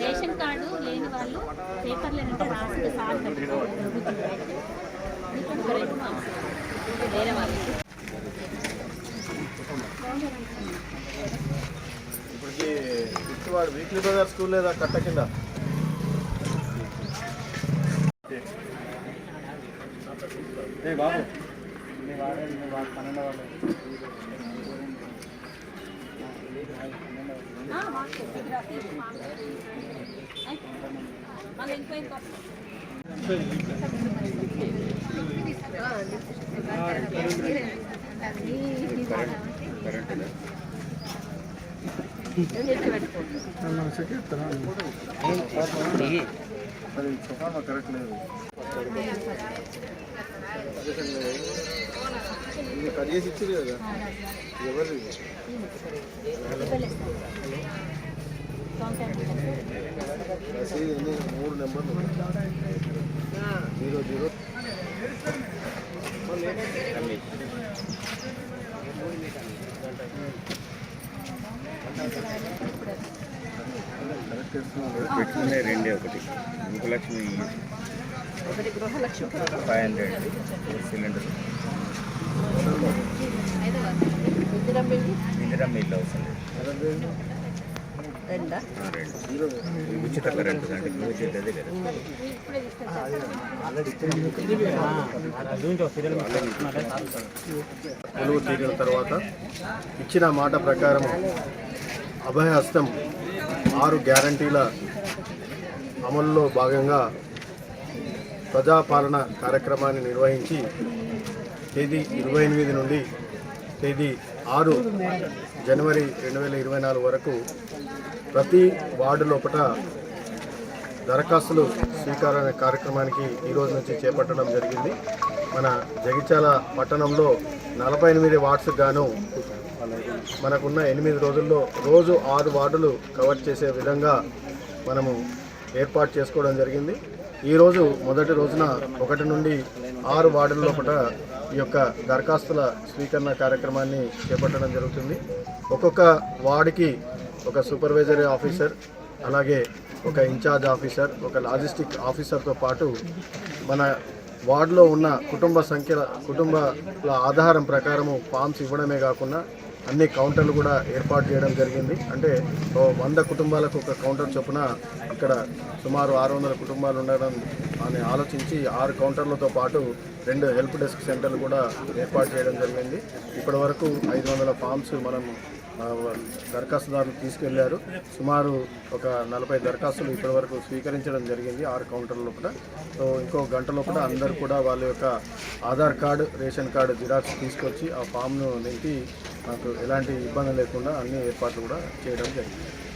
Ration card లేని వాళ్ళు పేపర్లు ఏంటంటే రాసిన సార్ వేరే వాళ్ళు. ఇప్పటికి వీక్లీ బజార్ స్కూల్ లేదా కట్ట కింద? ఏ బాబు. మళ్ళీ ఇంకో ఇంకో మరి చెప్పామా కరెక్ట్ లేదు ఇది కట్ చేసి ఇచ్చింది కదా. ఎవరు రసీదు మూడు నెంబర్లు జీరో జీరో. కరెక్ట్ చేస్తున్నాం కదా పెట్టుకునే రెండే ఒకటి. Gruhalakshmi five hundred cylinder Indira mill అవసరం రెండా రెండు ఉచిత కరెంట్ అంటే ఉచిత కొలువు తీరిన తర్వాత ఇచ్చిన మాట ప్రకారం అభయహస్తం ఆరు గ్యారంటీల అమల్లో భాగంగా ప్రజాపాలన కార్యక్రమాన్ని నిర్వహించి తేదీ ఇరవై ఎనిమిది నుండి తేదీ ఆరు జనవరి రెండు వేల ఇరవై నాలుగు వరకు ప్రతి వార్డు లోపల దరఖాస్తులు స్వీకారణ కార్యక్రమానికి ఈరోజు నుంచి చేపట్టడం జరిగింది. మన జగిత్యాల పట్టణంలో నలభై ఎనిమిది వార్డ్స్ గాను మనకున్న ఎనిమిది రోజుల్లో రోజు ఆరు వార్డులు కవర్ చేసే విధంగా మనము ఏర్పాటు చేసుకోవడం జరిగింది. ఈరోజు మొదటి రోజున ఒకటి నుండి ఆరు వార్డుల్లో కూడా ఈ యొక్క దరఖాస్తుల స్వీకరణ కార్యక్రమాన్ని చేపట్టడం జరుగుతుంది. ఒక్కొక్క వార్డుకి ఒక సూపర్వైజరీ ఆఫీసర్ అలాగే ఒక ఇన్ఛార్జ్ ఆఫీసర్ ఒక లాజిస్టిక్ ఆఫీసర్తో పాటు మన వార్డులో ఉన్న కుటుంబ సంఖ్యల కుటుంబాల ఆధారం ప్రకారము ఫామ్స్ ఇవ్వడమే కాకుండా అన్ని కౌంటర్లు కూడా ఏర్పాటు చేయడం జరిగింది. అంటే వంద కుటుంబాలకు ఒక కౌంటర్ చొప్పున ఇక్కడ సుమారు ఆరు వందల కుటుంబాలు ఉండడం అని ఆలోచించి ఆరు కౌంటర్లతో పాటు రెండు హెల్ప్ డెస్క్ సెంటర్లు కూడా ఏర్పాటు చేయడం జరిగింది. ఇప్పటి వరకు ఐదు వందల ఫామ్స్ మనం దరఖాస్తుదారులు తీసుకెళ్ళారు. సుమారు ఒక నలభై దరఖాస్తులు ఇప్పటి వరకు స్వీకరించడం జరిగింది ఆరు కౌంటర్ లోపల. సో ఇంకో గంట లోపల అందరు కూడా వాళ్ళ యొక్క Aadhaar card ration card xerox తీసుకొచ్చి ఆ ఫామ్ను నింపి నాకు ఎలాంటి ఇబ్బంది లేకుండా అన్ని ఏర్పాట్లు కూడా చేయడం జరిగింది.